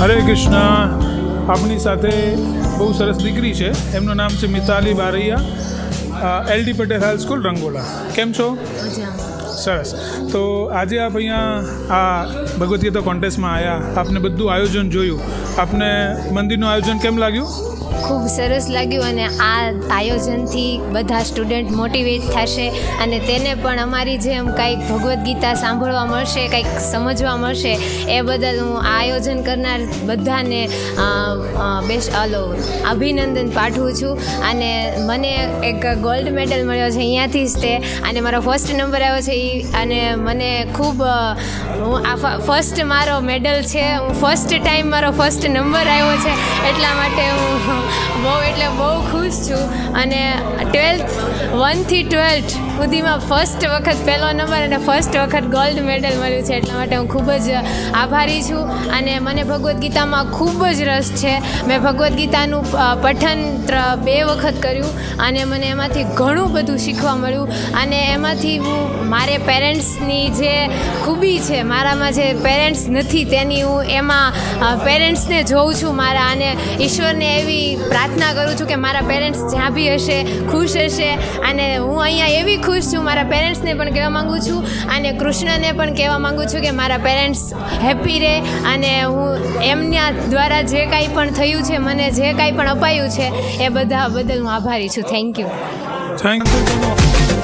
હરે કૃષ્ણ. આપની સાથે બહુ સરસ દીકરી છે. એમનું નામ છે Mitali Baraiya. LD Patel high school Rangola. કેમ છો? સરસ. તો આજે આપ અહીંયા આ ભગવદ્ ગીતા કોન્ટેસ્ટમાં આવ્યા આપને બધું આયોજન જોયું. આપને મંદિરનું આયોજન કેમ લાગ્યું? ખૂબ સરસ લાગ્યું અને આ આયોજનથી બધા સ્ટુડન્ટ મોટિવેટ થશે અને તેને પણ અમારી જેમ કંઈક ભગવદ્ ગીતા સાંભળવા મળશે, કંઈક સમજવા મળશે, એ બદલ હું આ આયોજન કરનાર બધાને બેસ્ટ આલો અભિનંદન પાઠવું છું. અને મને એક ગોલ્ડ મેડલ મળ્યો છે અહીંયાથી જ તે. અને મારો ફર્સ્ટ નંબર આવ્યો છે એ અને મને ખૂબ હું આ ફર્સ્ટ મારો મેડલ છે. હું ફર્સ્ટ ટાઈમ મારો ફર્સ્ટ નંબર આવ્યો છે. એટલા માટે હું બહુ એટલે બહુ ખુશ છું. અને ટ્વેલ્થ વનથી ટ્વેલ્થ સુધીમાં ફર્સ્ટ વખત પહેલો નંબર અને ફર્સ્ટ વખત ગોલ્ડ મેડલ મળ્યું છે. એટલા માટે હું ખૂબ જ આભારી છું. અને મને ભગવદ્ ગીતામાં ખૂબ જ રસ છે. મેં ભગવદ્ ગીતાનું પઠન બે વખત કર્યું અને મને એમાંથી ઘણું બધું શીખવા મળ્યું. અને એમાંથી હું, મારે પેરેન્ટ્સની જે ખૂબી છે, મારામાં જે પેરેન્ટ્સ નથી, તેની હું એમાં પેરેન્ટ્સને જોઉં છું મારા. અને ઈશ્વરને એવી પ્રાર્થના કરું છું કે મારા પેરેન્ટ્સ જ્યાં બી હશે, ખુશ હશે અને હું અહીંયા એવી ખુશ છું, મારા પેરેન્ટ્સને પણ કહેવા માગું છું અને કૃષ્ણને પણ કહેવા માગું છું કે મારા પેરેન્ટ્સ હેપી રહે અને હું એમના દ્વારા જે કાંઈ પણ થયું છે, મને જે કાંઈ પણ અપાયું છે, એ બધા બદલ હું આભારી છું. Thank you thank you